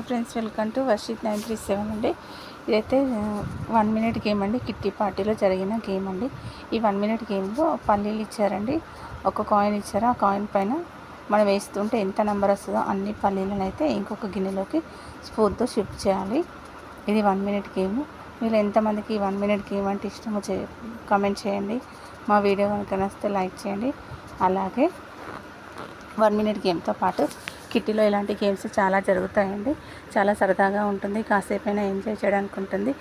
Hi friends welcome to Varshith nine three seven అండి. ఇదైతే one minute game అండి. Kitty పార్టీలో జరిగిన గేమ్ అండి. ఈ వన్ మినిట్ గేమ్లో పల్లీలు ఇచ్చారండి. ఒక కాయిన్ ఇచ్చారు. ఆ కాయిన్ పైన మనం వేస్తుంటే ఎంత నెంబర్ వస్తుందో అన్ని పల్లీలను అయితే ఇంకొక గిన్నెలోకి స్పూన్తో షిఫ్ట్ చేయాలి. ఇది వన్ మినిట్ గేమ్. మీరు ఎంతమందికి వన్ మినిట్ గేమ్ అంటే ఇష్టమో చే కామెంట్ చేయండి. మా వీడియో కనుక నచ్చితే లైక్ చేయండి. అలాగే వన్ మినిట్ గేమ్తో పాటు కిట్టీలో ఇలాంటి గేమ్స్ చాలా జరుగుతాయండి. చాలా సరదాగా ఉంటుంది. కాసేపైనా ఎంజాయ్ చేయడానికి ఉంటుంది.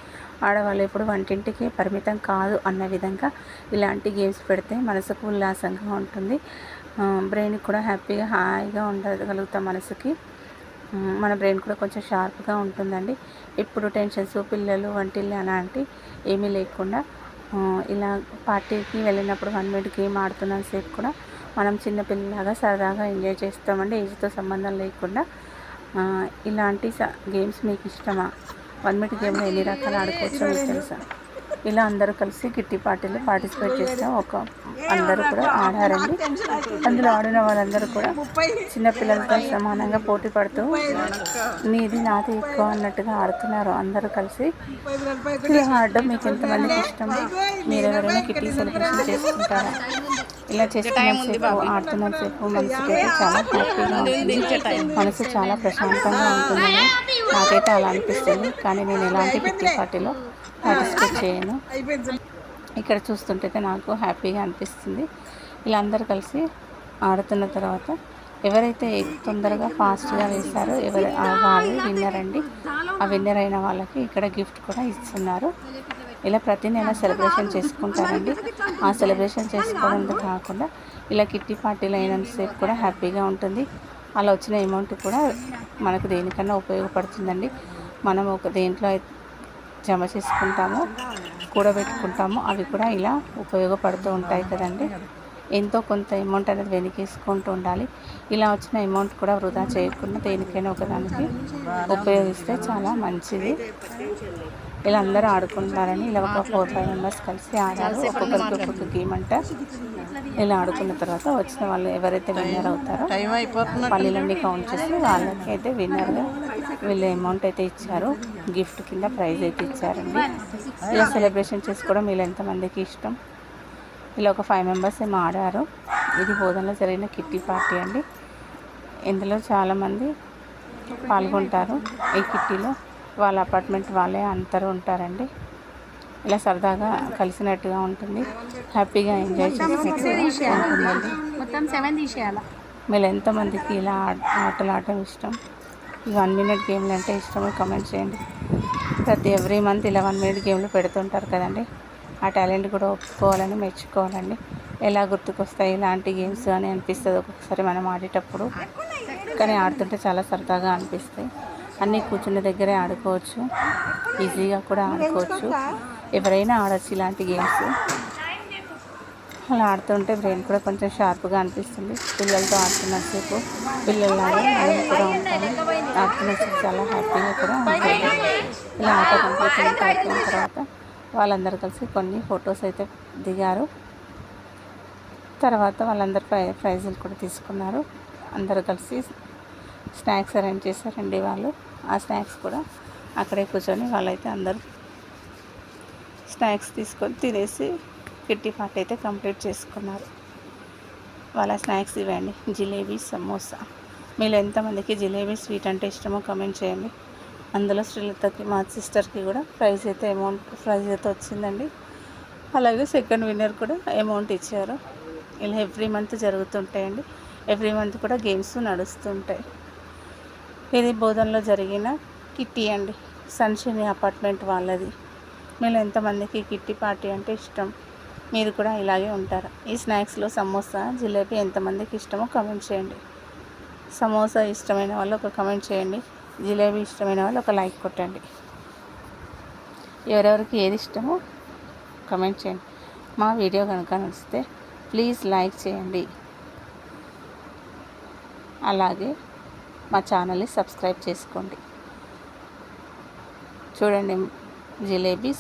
ఆడవాళ్ళు ఎప్పుడు వంటింటికి పరిమితం కాదు అన్న విధంగా ఇలాంటి గేమ్స్ పెడితే మనసుకు ఉల్లాసంగా ఉంటుంది. బ్రెయిన్కి కూడా హ్యాపీగా హాయిగా ఉండగలుగుతాం మనసుకి. మన బ్రెయిన్ కూడా కొంచెం షార్ప్గా ఉంటుందండి. ఇప్పుడు టెన్షన్స్ పిల్లలు వంటిల్లు అలాంటి ఏమీ లేకుండా ఇలా పార్టీకి వెళ్ళినప్పుడు వన్ మినిట్ గేమ్ ఆడుతున్నంత సేపు కూడా మనం చిన్నపిల్లలాగా సరదాగా ఎంజాయ్ చేస్తామండి ఏజ్తో సంబంధం లేకుండా. ఇలాంటి గేమ్స్ మీకు ఇష్టమా? వన్ మినిట్ గేమ్లో ఎన్ని రకాలు ఆడుకోవచ్చో మీకు తెలుసా? ఇలా అందరూ కలిసి కిట్టి పార్టీలో పార్టిసిపేట్ చేస్తాం ఒక అందరూ కూడా ఆడారండి. అందులో ఆడిన వాళ్ళందరూ కూడా చిన్నపిల్లలతో సమానంగా పోటీ పడుతూ నీది నాది ఎక్కువ అన్నట్టుగా ఆడుతున్నారు. అందరూ కలిసి ఇలా ఆడడం మీకు ఎంతమందికి ఇష్టం మీరు ఎవరైనా కిట్టి సెలబ్రేషన్ చేసుకుంటారా? ఇలా చేస్తున్నంతసేపు ఆడుతున్నంతసేపు మనసుకి అయితే చాలా హ్యాపీగా మనసు చాలా ప్రశాంతంగా ఉంటుందని నాకైతే అలా అనిపిస్తుంది. కానీ నేను ఎలాంటి కిట్టి పార్టీలో పార్టిసిపేట్ చేయను. ఇక్కడ చూస్తుంటే నాకు హ్యాపీగా అనిపిస్తుంది. ఇలా అందరు కలిసి ఆడుతున్న తర్వాత ఎవరైతే తొందరగా ఫాస్ట్గా వేశారో ఎవరు వాళ్ళు విన్నర్ అండి. ఆ విన్నర్ అయిన వాళ్ళకి ఇక్కడ గిఫ్ట్ కూడా ఇస్తున్నారు. ఇలా ప్రతి నెల సెలబ్రేషన్ చేసుకుంటారండి. ఆ సెలబ్రేషన్ చేసుకోవడం కాకుండా ఇలా కిట్టి పార్టీలు అయినంతసేపు కూడా హ్యాపీగా ఉంటుంది. అలా వచ్చిన అమౌంట్ కూడా మనకు దేనికన్నా ఉపయోగపడుతుందండి. మనం ఒక దేంట్లో జమ చేసుకుంటామో కూడబెట్టుకుంటాము అవి కూడా ఇలా ఉపయోగపడుతూ ఉంటాయి కదండి. ఎంతో కొంత అమౌంట్ అనేది వెనకేసుకుంటూ ఉండాలి. ఇలా వచ్చిన అమౌంట్ కూడా వృధా చేయకుండా దేనికైనా ఒకదానికి ఉపయోగిస్తే చాలా మంచిది. ఇలా అందరూ ఆడుకుంటారని ఇలా ఒక ఫోర్ ఫైవ్ మెంబర్స్ కలిసి ఆడారు. ఒక్కొక్కరికి ఒక్కొక్క గేమ్ అంట. ఇలా ఆడుకున్న తర్వాత వచ్చిన వాళ్ళు ఎవరైతే విన్నర్ అవుతారో పల్లెలన్నీ కౌంట్ చేసి వాళ్ళకి అయితే విన్నర్గా వీళ్ళు అమౌంట్ అయితే ఇచ్చారు. గిఫ్ట్ కింద ప్రైజ్ అయితే ఇచ్చారండి. ఇలా సెలబ్రేషన్ చేసుకోవడం వీళ్ళు ఎంతమందికి ఇష్టం? ఇలా ఒక ఫైవ్ మెంబర్స్ ఏమో ఆడారు. ఇది బోధనలో జరిగిన కిట్టి పార్టీ అండి. ఇందులో చాలామంది పాల్గొంటారు. ఈ కిట్టీలో వాళ్ళ అపార్ట్మెంట్ వాళ్ళే అందరూ ఉంటారండి. ఇలా సరదాగా కలిసినట్టుగా ఉంటుంది. హ్యాపీగా ఎంజాయ్ చేసినట్టుగా మీరు ఎంతమందికి ఇలా ఆటలు ఆడటం ఇష్టం? ఈ వన్ మినిట్ గేమ్లు అంటే ఇష్టమో కమెంట్ చేయండి. ప్రతి ఎవ్రీ మంత్ ఇలా వన్ మినిట్ గేమ్లు పెడుతుంటారు కదండి. ఆ టాలెంట్ కూడా ఒప్పుకోవాలని మెచ్చుకోవాలండి ఎలా గుర్తుకొస్తాయి ఇలాంటి గేమ్స్ అని అనిపిస్తుంది ఒక్కొక్కసారి మనం ఆడేటప్పుడు. కానీ ఆడుతుంటే చాలా సరదాగా అనిపిస్తాయి. అన్నీ కూర్చున్న దగ్గరే ఆడుకోవచ్చు. ఈజీగా కూడా ఆడుకోవచ్చు. ఎవరైనా ఆడచ్చు ఇలాంటి గేమ్స్ అలా ఆడుతుంటే బ్రెయిన్ కూడా కొంచెం షార్ప్గా అనిపిస్తుంది. పిల్లలతో ఆడుతున్నసేపు పిల్లల్లాగా మనం కూడా ఉంటాము. ఆడుతున్నసేపు చాలా హ్యాపీగా కూడా ఉంటుంది ఇలా ఆట కంప్లీట్ అయిన తర్వాత వాళ్ళందరూ కలిసి కొన్ని ఫొటోస్ అయితే దిగారు. తర్వాత వాళ్ళందరూ ప్రై ప్రైజులు కూడా తీసుకున్నారు. అందరూ కలిసి స్నాక్స్ అరేంజ్ చేశారండి వాళ్ళు. ఆ స్నాక్స్ కూడా అక్కడే కూర్చొని వాళ్ళైతే అందరూ స్నాక్స్ తీసుకొని తినేసి కిట్టి పార్టీ అయితే కంప్లీట్ చేసుకున్నారు. వాళ్ళ స్నాక్స్ ఇవ్వండి. జిలేబీ సమోసా. మీరు ఎంతమందికి జిలేబీ స్వీట్ అంటే ఇష్టమో కమెంట్ చేయండి. అందులో శ్రీలతకి మా సిస్టర్కి కూడా ప్రైజ్ అయితే అమౌంట్ ప్రైజ్ అయితే వచ్చిందండి. అలాగే సెకండ్ విన్నర్ కూడా అమౌంట్ ఇచ్చారు. ఇలా ఎవ్రీ మంత్ జరుగుతుంటాయండి. ఎవ్రీ మంత్ కూడా గేమ్స్ నడుస్తుంటాయి. ఇది బోధనలో జరిగిన కిట్టి అండి. సన్షిని అపార్ట్మెంట్ వాళ్ళది. మీరు ఎంతమందికి కిట్టి పార్టీ అంటే ఇష్టం? మీరు కూడా ఇలాగే ఉంటారా? ఈ స్నాక్స్లో సమోసా జిలేబీ ఎంతమందికి ఇష్టమో కమెంట్ చేయండి. సమోసా ఇష్టమైన వాళ్ళు ఒక కమెంట్ చేయండి. జిలేబీ ఇష్టమైన వాళ్ళు ఒక లైక్ కొట్టండి. ఎవరెవరికి ఏది ఇష్టమో కమెంట్ చేయండి. మా వీడియో కనుక నచ్చితే ప్లీజ్ లైక్ చేయండి. అలాగే మా ఛానల్ని సబ్స్క్రైబ్ చేసుకోండి. చూడండి జిలేబీ